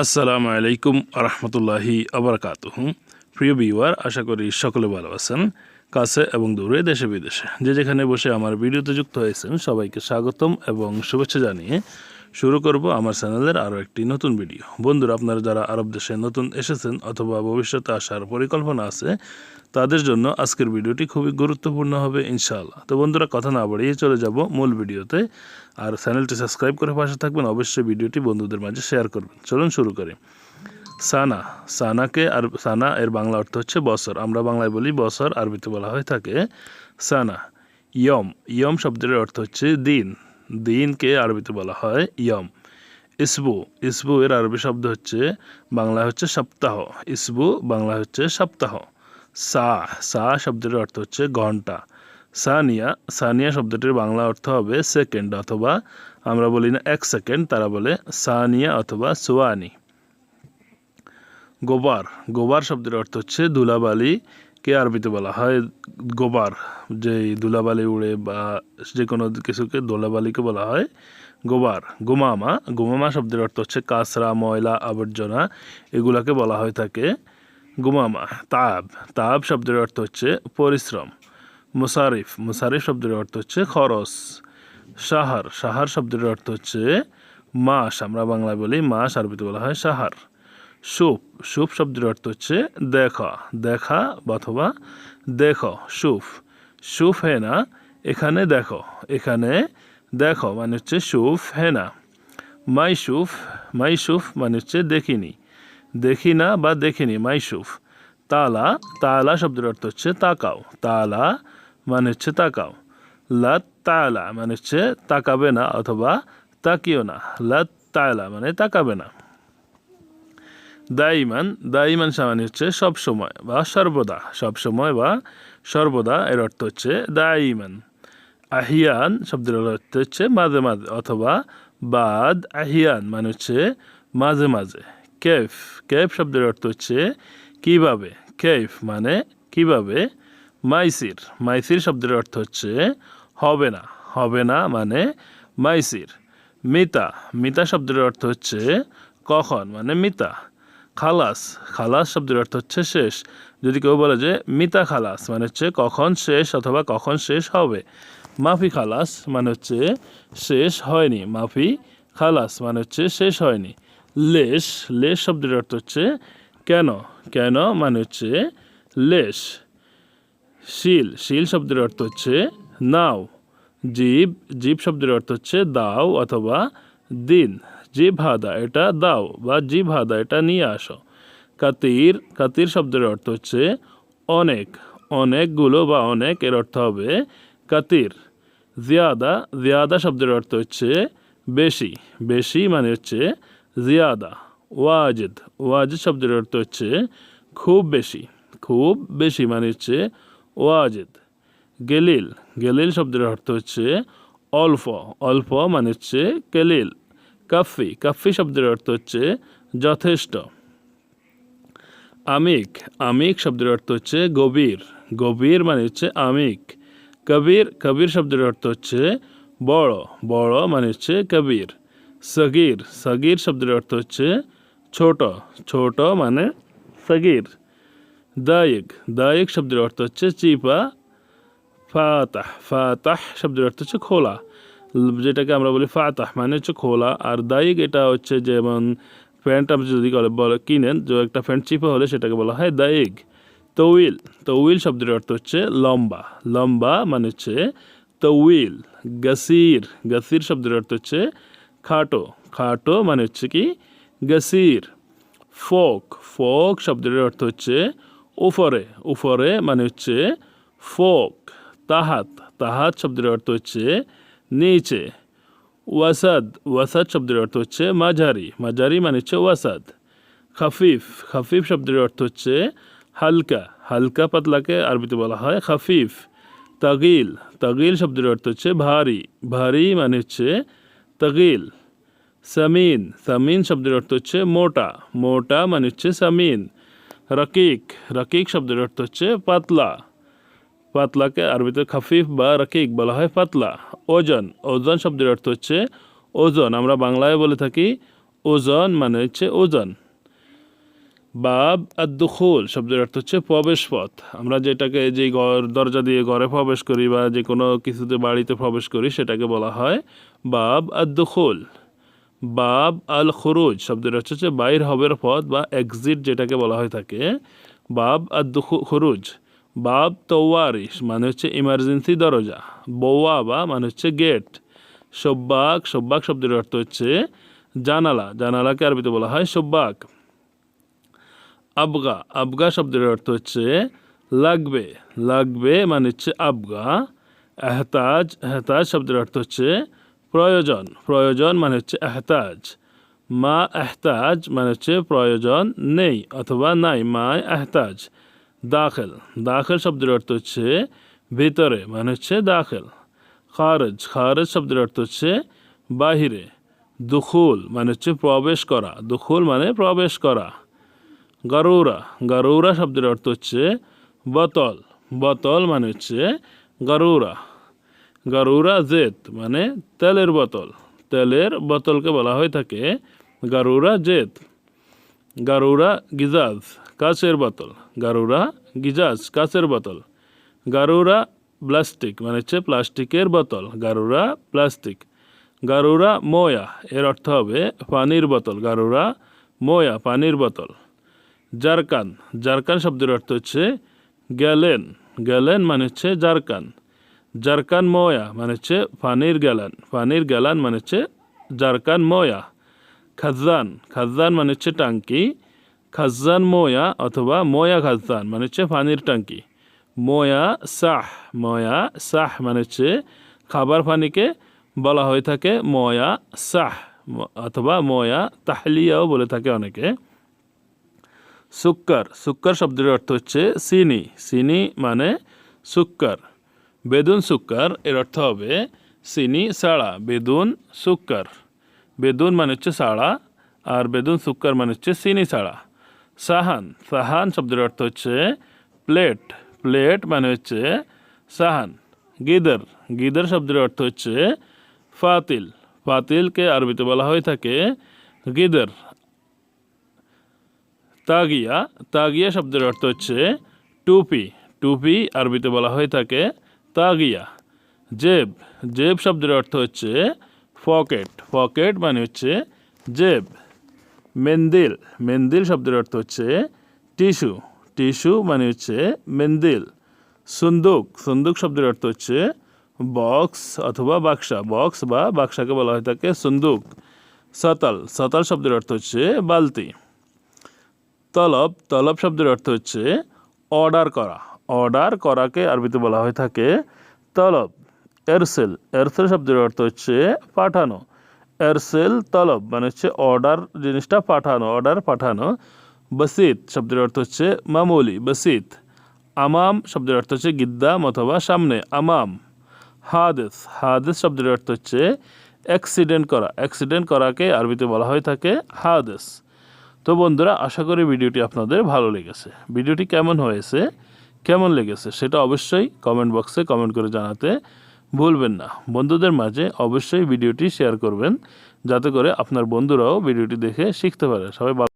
আসসালামু আলাইকুম আরহামতুল্লাহি আবরকাত প্রিয় বিওয়ার আশা করি সকলে ভালো আছেন, কাছে এবং দূরে, দেশে বিদেশে। যে যেখানে বসে আমার ভিডিওতে যুক্ত হয়েছেন, সবাইকে স্বাগতম এবং শুভেচ্ছা জানিয়ে শুরু করব আমার চ্যানেলের আরও একটি নতুন ভিডিও। বন্ধুরা, আপনারা যারা আরব দেশে নতুন এসেছেন অথবা ভবিষ্যতে আসার পরিকল্পনা আছে, তাদের জন্য আজকের ভিডিওটি খুবই গুরুত্বপূর্ণ হবে ইনশাআল্লাহ। তো বন্ধুরা, কথা না বাড়িয়ে চলে যাব মূল ভিডিওতে। আর চ্যানেলটি সাবস্ক্রাইব করে পাশে থাকবেন, অবশ্যই ভিডিওটি বন্ধুদের মাঝে শেয়ার করবেন। চলুন শুরু করি। সানা, সানাকে আর সানা, এর বাংলা অর্থ হচ্ছে বছর। আমরা বাংলায় বলি বছর, আরবিতে বলা হয়ে থাকে সানা। ইয়ম ইয়ম শব্দের অর্থ হচ্ছে দিন। দিনকে আরবিতে বলা হয় ইয়ম। ইসবু ইসবু এর আরবি শব্দ হচ্ছে বাংলা হচ্ছে সপ্তাহ। ইসবু বাংলা হচ্ছে সপ্তাহ। সা সা শব্দের অর্থ হচ্ছে ঘণ্টা। সানিয়া সানিয়া শব্দটির বাংলা অর্থ হবে সেকেন্ড অথবা আমরা বলি না এক সেকেন্ড, তারা বলে সানিয়া অথবা সোয়ানি। গোবার গোবার শব্দের অর্থ হচ্ছে ধুলাবালি। কে আরবিতে বলা হয়? গোবার যে ধুলাবালি উড়ে বা যে কোনো কিছুকে ধুলাবালিকে বলা হয়। গোবার, গুমামা গুমামা শব্দের অর্থ হচ্ছে কাঁচরা, ময়লা, আবর্জনা, এগুলাকে বলা হয়ে থাকে। গুমামা, তাব তাব শব্দের অর্থ হচ্ছে পরিশ্রম। মুসারিফ মুসারিফ শব্দের অর্থ হচ্ছে খরচ। সাহার সাহার শব্দের অর্থ হচ্ছে মাস, আমরা বাংলায় বলি মাস, আরবিতে বলা হয় সাহার সুপ সুপ শব্দের অর্থ হচ্ছে দেখা দেখা অথবা দেখো, সুফ। সুফ হে না, এখানে দেখো এখানে দেখো মানে হচ্ছে সুফ হে না। মাইসুফ মাইসুফ মানে হচ্ছে দেখিনি। দেখি না বা দেখিনি মাইসুফ তালা তালা শব্দের অর্থ হচ্ছে তাকাও। তালা মানে হচ্ছে তাকাও। লাত তালা মানে হচ্ছে তাকাবে না অথবা তাকিও না। লাত তালা মানে তাকাবে না। দাইমান দাইমান মানে হচ্ছে সব সময় বা সর্বদা, সব সময় বা সর্বদা এর অর্থ হচ্ছে দাইমান। আহিয়ান শব্দের অর্থ হচ্ছে মাঝে মাঝে অথবা বাদ, আহিয়ান মানে হচ্ছে মাঝে মাঝে। কেফ কেফ শব্দের অর্থ হচ্ছে কীভাবে? কেফ মানে কীভাবে? মাইসির মাইসির শব্দের অর্থ হচ্ছে হবে না হবে না মানে মাইসির। মিতা মিতা শব্দের অর্থ হচ্ছে কখন মানে মিতা। খালাস খালাস শব্দের অর্থ হচ্ছে শেষ। যদি কেউ বলে যে মিতা খালাস মানে হচ্ছে কখন শেষ অথবা কখন শেষ হবে। মাফি খালাস মানে হচ্ছে শেষ হয়নি। মাফি খালাস মানে হচ্ছে শেষ হয়নি। লেশ লেশ শব্দের অর্থ হচ্ছে কেন? কেন? মানে হচ্ছে লেশ। শিল শিল শব্দের অর্থ হচ্ছে নাও। জীব জীব শব্দের অর্থ হচ্ছে দাও অথবা দিন। জিভ হাদা এটা দাও বা জিভ হাদা এটা নিয়ে আসো। কাতির কাতির শব্দের অর্থ হচ্ছে অনেক। অনেকগুলো বা অনেক এর অর্থ হবে কাতির। জিয়াদা জিয়াদা শব্দের অর্থ হচ্ছে বেশি। বেশি মানে হচ্ছে জিয়াদা। ওয়াজিদ ওয়াজিদ শব্দের অর্থ হচ্ছে খুব বেশি। খুব বেশি মানে হচ্ছে ওয়াজিদ। গেলিল গেলিল শব্দের অর্থ হচ্ছে অল্প। অল্প মানে হচ্ছে কেলিল কাফি কাফি শব্দের অর্থ হচ্ছে যথেষ্ট। আমিক আমিক শব্দের অর্থ হচ্ছে গভীর গভীর মানে হচ্ছে আমিক। কবির কবির শব্দের অর্থ হচ্ছে বড় বড় মানে হচ্ছে কবির। সগির সগির শব্দের অর্থ হচ্ছে ছোট ছোট মানে সগির। দায়ক দায়ক শব্দের অর্থ হচ্ছে চিপা। ফাতাহ ফাতাহ শব্দের অর্থ হচ্ছে খোলা। যেটাকে আমরা বলি ফাতাহ মানে হচ্ছে খোলা। আর দায়িক এটা হচ্ছে যেমন প্যান্ট আপনি যদি বলে, কিনেন, যে একটা প্যান্ট চিপা হলে সেটাকে বলা হয় দায়িক। তৌইল তৌইল শব্দের অর্থ হচ্ছে লম্বা। লম্বা মানে হচ্ছে তৌইল, গাসির। গাসির শব্দের অর্থ হচ্ছে খাটো। খাটো মানে হচ্ছে কি? গাসির। ফোক ফোক শব্দের অর্থ হচ্ছে উপরে। উপরে মানে হচ্ছে ফোক। তাহাত তাহাত শব্দের অর্থ হচ্ছে নিচে। ওয়াসাদ ওয়াসাদ শব্দের অর্থ হচ্ছে মাঝারি। মাঝারি মানে হচ্ছে ওয়াসাদ। খাফিফ খাফিফ শব্দের অর্থ হচ্ছে হালকা। হালকা পাতলাকে আরবিতে বলা হয় খাফিফ। তাগিল তাগিল শব্দের অর্থ হচ্ছে ভারী। ভারী মানে হচ্ছে তাগিল। সামিন সামিন শব্দের অর্থ হচ্ছে মোটা। মোটা মানে হচ্ছে সামিন। রকিক রকিক শব্দের অর্থ হচ্ছে পাতলা। পাতলাকে আরবিতে খাফিফ বা রাকিক বলা হয় পাতলা। ওজন ওজন শব্দের অর্থ হচ্ছে ওজন। আমরা বাংলায় বলে থাকি ওজন মানে হচ্ছে ওজন। বাব আদুখুল শব্দের অর্থ হচ্ছে প্রবেশ পথ আমরা যেটাকে যে ঘর, দরজা দিয়ে ঘরে প্রবেশ করি বা যে কোনো কিছুতে বাড়িতে প্রবেশ করি সেটাকে বলা হয় বাব আদুখুল বাব আল খরুজ শব্দের অর্থ হচ্ছে বাইর হবের পথ বা এক্সিট যেটাকে বলা হয়ে থাকে। বাব আদু খরুজ বাব তৌয়ারিশ মানে হচ্ছে ইমার্জেন্সি দরজা। বৌয়াবা মানে হচ্ছে গেট সব্বাক সব্বাক শব্দের অর্থ হচ্ছে জানালা। জানালাকে আরবিতে বলা হয় সব্বাক আবগা আবগা শব্দের অর্থ হচ্ছে লাগবে। লাগবে মানে হচ্ছে আবগা। এহতাজ এহতাজ শব্দের অর্থ হচ্ছে প্রয়োজন। প্রয়োজন মানে হচ্ছে এহতাজ। মা এহতাজ মানে হচ্ছে প্রয়োজন নেই অথবা নাই। মা এহতাজ। দাখেল। দাখেল শব্দের অর্থ হচ্ছে ভিতরে মানে হচ্ছে দাখেল। খারজ। খারজ শব্দের অর্থ হচ্ছে বাহিরে। দুখুল মানে হচ্ছে প্রবেশ করা। দুখুল মানে প্রবেশ করা। গারৌরা। গারৌরা শব্দের অর্থ হচ্ছে বোতল। বোতল মানে হচ্ছে গারৌরা। গারৌরা জেত মানে তেলের বোতল। তেলের বোতলকে বলা হয়ে থাকে গারৌরা জেত গারৌরা গিজাজ। কাচের বোতল, গারুরা গিজাজ কাচের বোতল, গারুরা, প্লাস্টিক মানে হচ্ছে প্লাস্টিকের বোতল, গারুরা, প্লাস্টিক, গারুরা, মোয়া, এর অর্থ হবে পানির বোতল, গারুরা, মোয়া, পানির বোতল। জারকান জারকান শব্দের অর্থ হচ্ছে গ্যালেন গ্যালেন মানে হচ্ছে জারকান জারকান মোয়া মানে হচ্ছে পানির গ্যালান পানির গ্যালান মানে হচ্ছে জারকান মোয়া। খাজান খাজান মানে হচ্ছে টাঙ্কি খাজান মোয়া অথবা মোয়া খাজান মানে হচ্ছে পানির টাঙ্কি মোয়া সাহ ময়া সাহ মানে হচ্ছে খাবার পানিকে বলা হয়ে থাকে ময়া সাহ অথবা ময়া তাহলিয়াও বলে থাকে অনেকে সুক্কার সুক্কার শব্দের অর্থ হচ্ছে চিনি চিনি মানে সুক্কার বেদুন সুক্কার এর অর্থ হবে চিনি সাড়া বেদুন সুক্কার বেদুন মানে হচ্ছে সাড়া আর বেদুন সুক্কার মানে হচ্ছে চিনি ছাড়া সাহান। সাহান শব্দের অর্থ হচ্ছে প্লেট প্লেট মানে হচ্ছে সাহান। গিদর। গিদর শব্দের অর্থ হচ্ছে ফাতিল। ফাতিলকে আরবিতে বলা হয়ে থাকে গিদর। তাগিয়া। তাগিয়া শব্দের অর্থ হচ্ছে টুপি। টুপি আরবিতে বলা হয়ে থাকে তাগিয়া। জেব। জেব শব্দের অর্থ হচ্ছে পকেট। পকেট মানে হচ্ছে জেব। মেন্দিল মেন্দিল শব্দের অর্থ হচ্ছে টিস্যু। টিস্যু মানে হচ্ছে মেন্দিল। সুন্দুক সুন্দুক শব্দের অর্থ হচ্ছে বক্স অথবা বাক্সা। বক্স বা বাক্সাকে বলা হয়ে থাকে সুন্দুক। সাতাল সাতাল শব্দের অর্থ হচ্ছে বালতি। তলব তলব শব্দের অর্থ হচ্ছে অর্ডার করা। অর্ডার করাকে আরবিতে বলা হয়ে থাকে তলব। এরসেল এরসেল শব্দের অর্থ হচ্ছে পাঠানো। এরসেল তলব মানে হচ্ছে অর্ডার জিনিসটা পাঠানো অর্ডার পাঠানো। বসিত, শব্দের অর্থ হচ্ছে মামুলি, বসিত। আমাম, শব্দের অর্থ হচ্ছে গিদ্দাম অথবা সামনে, আমাম। হাদেস হাদেস শব্দের অর্থ হচ্ছে অ্যাক্সিডেন্ট করা। অ্যাক্সিডেন্ট করাকে আরবিতে বলা হয়ে থাকে হাদেস। তো বন্ধুরা, আশা করি ভিডিওটি আপনাদের ভালো লেগেছে। ভিডিওটি কেমন হয়েছে, কেমন লেগেছে, সেটা অবশ্যই কমেন্ট বক্সে কমেন্ট করে জানাতে ভুলবেন না। বন্ধুদের মাঝে অবশ্যই ভিডিওটি শেয়ার করবেন, যাতে করে আপনার বন্ধুরাও ভিডিওটি দেখে শিখতে পারে। সবাই